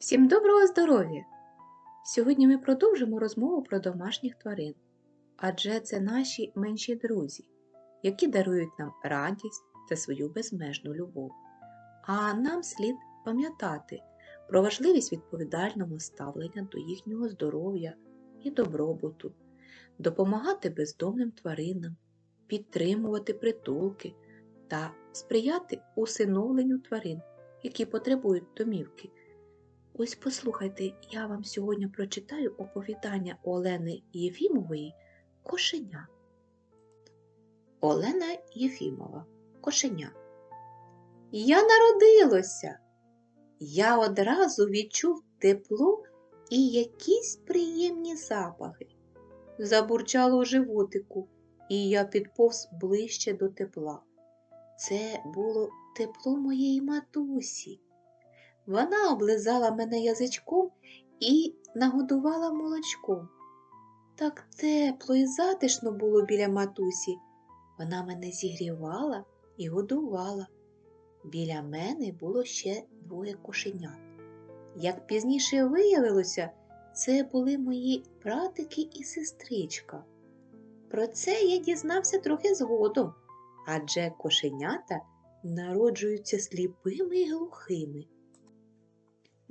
Всім доброго здоров'я! Сьогодні ми продовжимо розмову про домашніх тварин, адже це наші менші друзі, які дарують нам радість та свою безмежну любов. А нам слід пам'ятати про важливість відповідального ставлення до їхнього здоров'я і добробуту, допомагати бездомним тваринам, підтримувати притулки та сприяти усиновленню тварин, які потребують домівки. Ось послухайте, я вам сьогодні прочитаю оповідання Олени Єфімової Кошеня. Олена Єфімова Кошеня. Я народилося. Я одразу відчув тепло і якісь приємні запахи. Забурчало у животику, і я підповз ближче до тепла. Це було тепло моєї матусі. Вона облизала мене язичком і нагодувала молочком. Так тепло і затишно було біля матусі. Вона мене зігрівала і годувала. Біля мене було ще двоє кошенят. Як пізніше виявилося, це були мої братики і сестричка. Про це я дізнався трохи згодом, адже кошенята народжуються сліпими і глухими.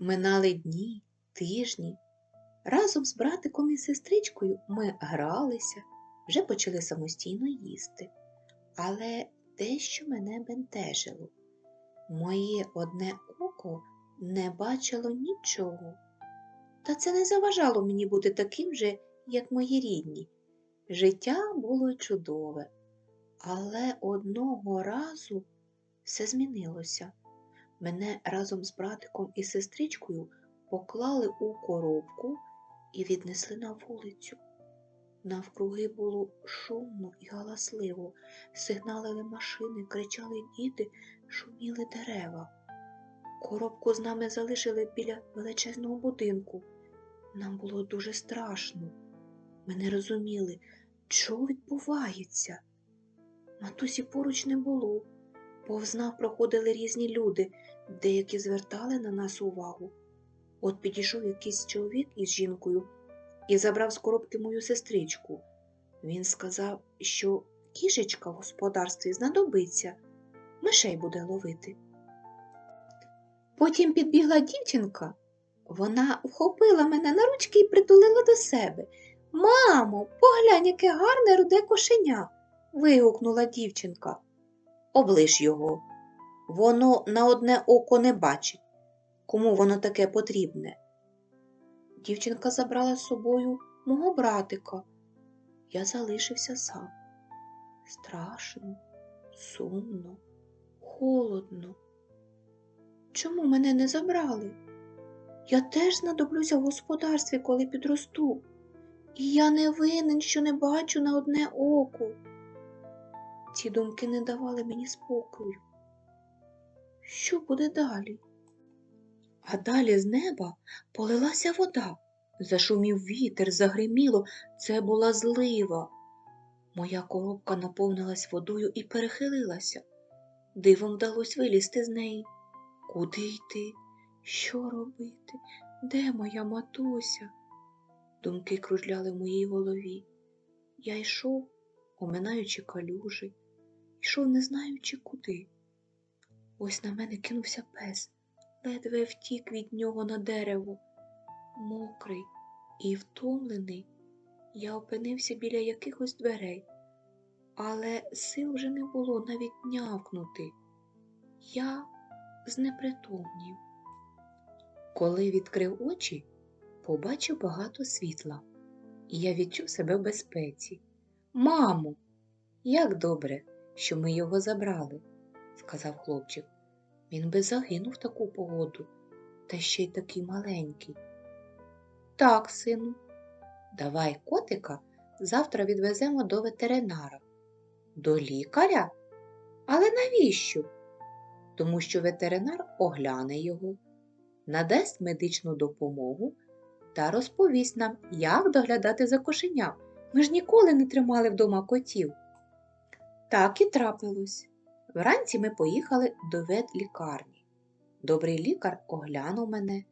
Минали дні, тижні. Разом з братиком і сестричкою ми гралися, вже почали самостійно їсти. Але дещо мене бентежило. Моє одне око не бачило нічого. Та це не заважало мені бути таким же, як мої рідні. Життя було чудове, але одного разу все змінилося. Мене разом з братиком і сестричкою поклали у коробку і віднесли на вулицю. Навкруги було шумно і галасливо, сигналили машини, кричали діти, шуміли дерева. Коробку з нами залишили біля величезного будинку. Нам було дуже страшно. Ми не розуміли, що відбувається. Матусі поруч не було. Повз нас проходили різні люди, деякі звертали на нас увагу. От підійшов якийсь чоловік із жінкою і забрав з коробки мою сестричку. Він сказав, що кішечка в господарстві знадобиться, мишей буде ловити. Потім підбігла дівчинка. Вона вхопила мене на ручки і притулила до себе. Мамо, поглянь, яке гарне руде кошеня. вигукнула дівчинка. Оближ його. Воно на одне око не бачить. Кому воно таке потрібне? Дівчинка забрала з собою мого братика. Я залишився сам. Страшно, сумно, холодно. Чому мене не забрали? Я теж знадоблюся в господарстві, коли підросту, і я не винен, що не бачу на одне око. Ці думки не давали мені спокою. Що буде далі? А далі з неба полилася вода. Зашумів вітер, загриміло, це була злива. Моя коробка наповнилась водою і перехилилася. Дивом вдалося вилізти з неї. Куди йти? Що робити? Де моя матуся? Думки кружляли в моїй голові. Я йшов, оминаючи калюжі, йшов, не знаючи куди. Ось на мене кинувся пес, ледве втік від нього на дерево. Мокрий і втомлений, я опинився біля якихось дверей, але сил вже не було навіть нявкнути. Я знепритомнів. Коли відкрив очі, побачив багато світла, і я відчув себе в безпеці. Мамо, як добре, що ми його забрали, сказав хлопчик. Він би загинув таку погоду, та ще й такий маленький. Так, сину, давай котика завтра відвеземо до ветеринара. До лікаря? Але навіщо? Тому що ветеринар огляне його, надасть медичну допомогу та розповість нам, як доглядати за кошеням. Ми ж ніколи не тримали вдома котів. Так і трапилось. Вранці ми поїхали до ветлікарні. Добрий лікар оглянув мене,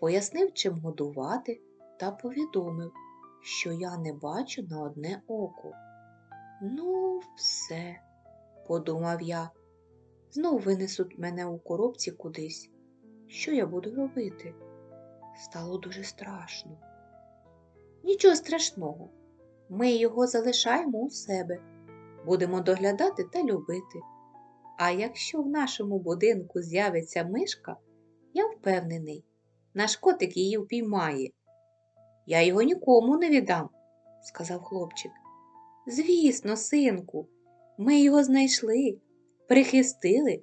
пояснив, чим годувати, та повідомив, що я не бачу на одне око. Ну, все, подумав я. Знов винесуть мене у коробці кудись. Що я буду робити? Стало дуже страшно. Нічого страшного. Ми його залишаємо у себе, будемо доглядати та любити. А якщо в нашому будинку з'явиться мишка, я впевнений, наш котик її впіймає. Я його нікому не віддам, сказав хлопчик. Звісно, синку, ми його знайшли, прихистили,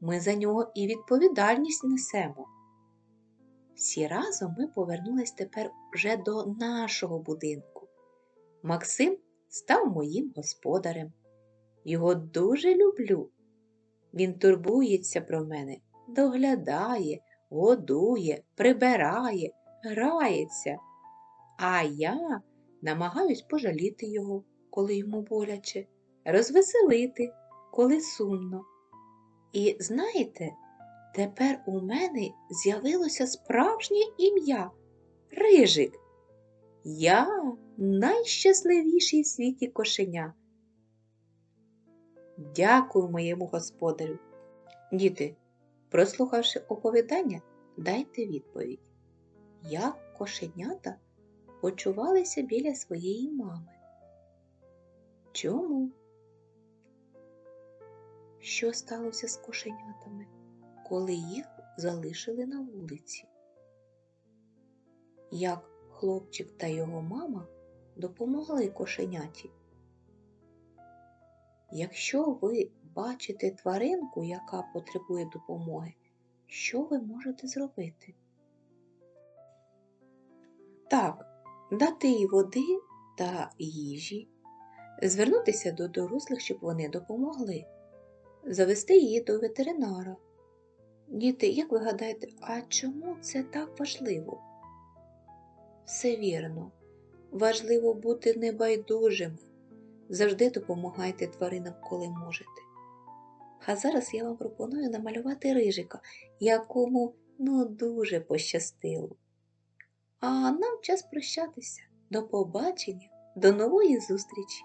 ми за нього і відповідальність несемо. Всі разом ми повернулись тепер вже до нашого будинку. Максим став моїм господарем. Його дуже люблю. Він турбується про мене, доглядає, годує, прибирає, грається. А я намагаюсь пожаліти його, коли йому боляче, розвеселити, коли сумно. І знаєте, тепер у мене з'явилося справжнє ім'я Рижик. Я найщасливіший в світі кошеня. Дякую моєму господарю. Діти, прослухавши оповідання, дайте відповідь, як кошенята почувалися біля своєї мами. Чому? Що сталося з кошенятами, коли їх залишили на вулиці? Як хлопчик та його мама допомогли кошеняті? Якщо ви бачите тваринку, яка потребує допомоги, що ви можете зробити? Так, дати їй води та їжі, звернутися до дорослих, щоб вони допомогли, завести її до ветеринара. Діти, як ви гадаєте, а чому це так важливо? Все вірно, важливо бути небайдужими. Завжди допомагайте тваринам, коли можете. А зараз я вам пропоную намалювати рижика, якому ну дуже пощастило. А нам час прощатися. До побачення, до нової зустрічі!